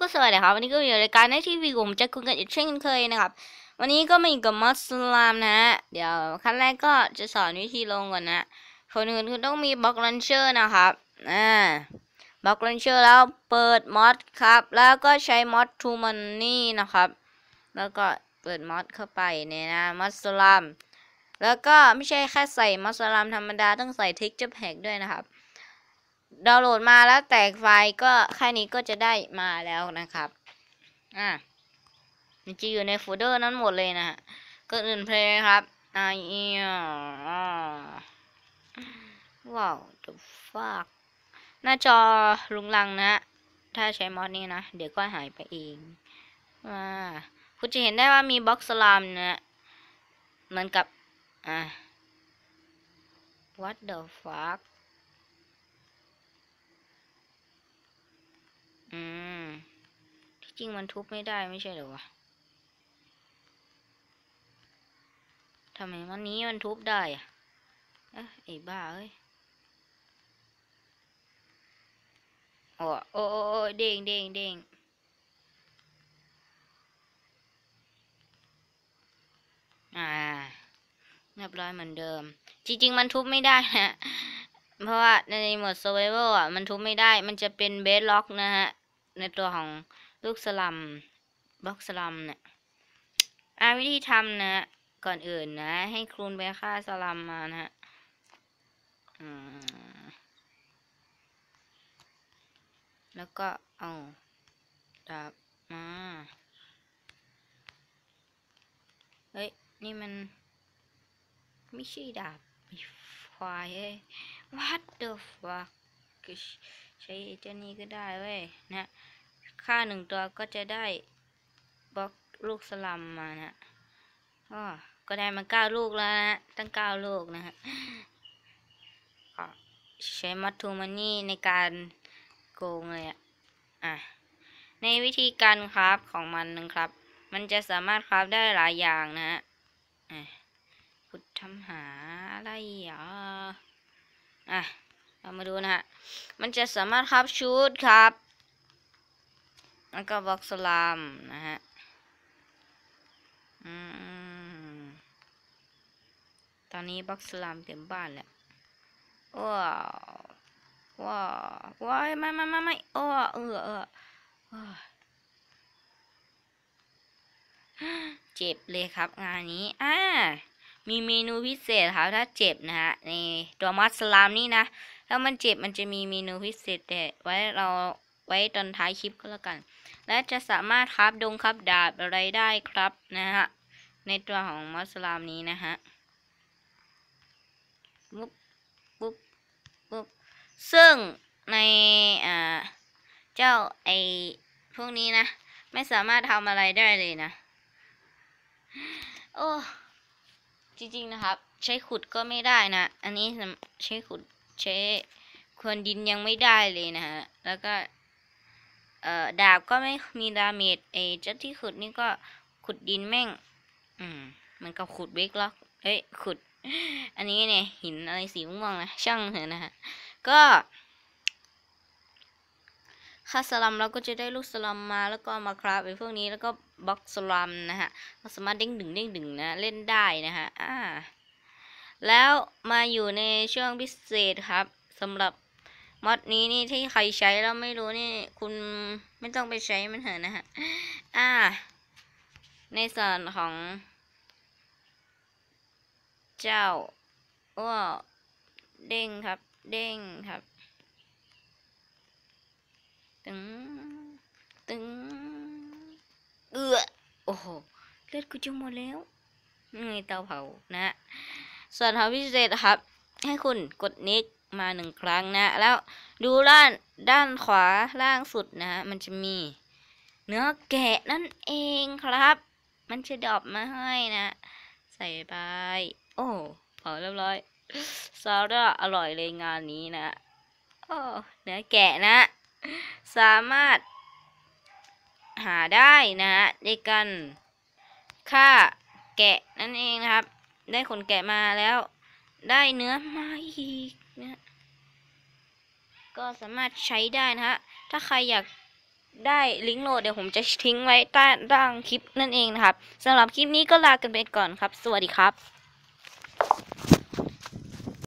ก็สวัสดีครับวันนี้ก็อยู่รายการในทีวีผมจะคุยกันอีกเช่นเคยนะครับ วันนี้ก็มาอยู่กับมัสลามนะฮะเดี๋ยวขั้นแรกก็จะสอนวิธีลงก่อนนะคนอื่นคือต้องมีบล็อกลันเชอร์นะครับอ่าบล็อกลันเชอร์แล้วเปิดมอดครับ แล้วก็ใช้มอดทูมันนี่นะครับ แล้วก็เปิดมอดเข้าไปเนี่ยนะมัสลามแล้วก็ไม่ใช่แค่ใส่มัสลามธรรมดาต้องใส่ทิกเจอร์แพกด้วยนะครับ ดาวน์โหลดมาแล้วแตกไฟล์ก็แค่นี้ก็จะได้มาแล้วนะครับ อะมันจะอยู่ในโฟลเดอร์นั้นหมดเลยนะฮะก็อื่นเพลงครับอ่าอีว้าว the fuck หน้าจอลุงลังนะ ถ้าใช้มอดนี้นะ เดี๋ยวก็หายไปเองว่าคุณจะเห็นได้ว่ามีบล็อกสลามนะเหมือนกับ อะ what the fuck อืม ที่จ ริงมันทุบไม่ได้ไม่ใช่หรอวะทำไมวันนี้มันทุบได้อะเอ๊ะไอ้บ้าเอ้ยโอ้โอ้โอ้โอ้เด้งเด้งเด้งอ่าเรียบร้อยเหมือนเดิม จริง ๆ มันทุบไม่ได้นะเพราะว่าในโหมด survival อะ มันทุบไม่ได้ มันจะเป็นเบสล็อกนะฮะ ในตัวของ ลูกสลัมบล็อกสลัมเนี่ยอาวิธีทำนะ ก่อนอื่นนะ ให้ครูนไปฆ่าสลัมมานะฮะแล้วก็เอาดาบมา เฮ้ย นี่มัน ไม่ใช่ดาบไอ้ควายเอ้ย what the fuck ใช้เจ้านี้ก็ได้เว้ยนะ ค่าหนึ่งตัวก็จะได้บล็อกลูกสลัมมานะก็ก็ได้มาเก้าลูกแล้วนะตั้งเก้าลูกนะฮะก็ใช้มัตทูมันนี่ในการโกงเลยอะอะ ในวิธีการคราฟของมันนะครับ มันจะสามารถคราฟได้หลายอย่างนะฮะขุดทำหาอะไรอะอะ เรามาดูนะฮะ มันจะสามารถครับชุดครับ แล้วก็บล็อกสลามนะฮะอืมตอนนี้บล็อกสลามเต็มบ้านแล้วว้าวว้าวว้ายไม่ไม่ไม่ไม่โอ้เออเออเจ็บเลยครับงานนี้อ่ามีเมนูพิเศษครับถ้าเจ็บนะฮะในตัวมัสลามนี่นะถ้ามันเจ็บมันจะมีเมนูพิเศษแต่ไว้เรา ว้ตอนท้ายคลิปก็แล้วกัน และจะสามารถครับดงครับดาบอะไรได้ครับนะฮะ ในตัวของมัสลามนี้นะฮะปุ๊บปุ๊บปุ๊บซึ่งในอ่าเจ้าไอพวกนี้นะ ไม่สามารถทำอะไรได้เลยนะ โอ้จริงๆนะครับ ใช้ขุดก็ไม่ได้นะ อันนี้ใช้ขุดใช้ควรดินยังไม่ได้เลยนะฮะ แล้วก็ เอ่อดาบก็ไม่มีดาเมจไอ้เจ้าที่ขุดนี่ก็ขุดดินแม่ง อืมมันกับขุดเบกล็อกเอ้ยขุด อันนี้เนี่ยหินอะไรสีม่วงนะช่างเถอะนะฮะก็ค่าสลัมเราก็จะได้ลูกสลัมมาแล้วก็มาคราฟไอ้พวกนี้แล้วก็บล็อกสลัมนะฮะเราสามารถเด้งดึงเด้งดึงนะเล่นได้นะฮะอ่าแล้วมาอยู่ในช่วงพิเศษครับสำหรับ มอดนี้นี่ที่ใครใช้แล้วไม่รู้นี่ คุณไม่ต้องไปใช้มันเถอะนะฮะ อ่า ในส่วนของ เจ้าว้าเด้งครับ เด้งครับ ตึง ตึง เอือโอ้โห เลือดกูจะหมดแล้วนี่เตาเผานะ ส่วนทางพิเศษครับ ให้คุณกดนิก มาหนึ่งครั้งนะ แล้วดูด้านด้านขวาล่างสุดนะ มันจะมีเนื้อแกะนั่นเองครับ มันจะดรอปมาให้นะ ใส่ไป โอ้เผาเรียบร้อยซาร่าอร่อยเลยงานนี้นะโอ้เนื้อแกะนะ สามารถ หาได้นะฮะด้วยกันค่าแกะนั่นเองนะครับ ได้ขนแกะมาแล้ว ได้เนื้อมาอีก นะก็สามารถใช้ได้นะฮะ ถ้าใครอยากได้ลิงก์โหลดเดี๋ยวผมจะทิ้งไว้ใต้ล่างคลิปนั่นเองนะครับสำหรับคลิปนี้ก็ลากันไปก่อนครับ สวัสดีครับ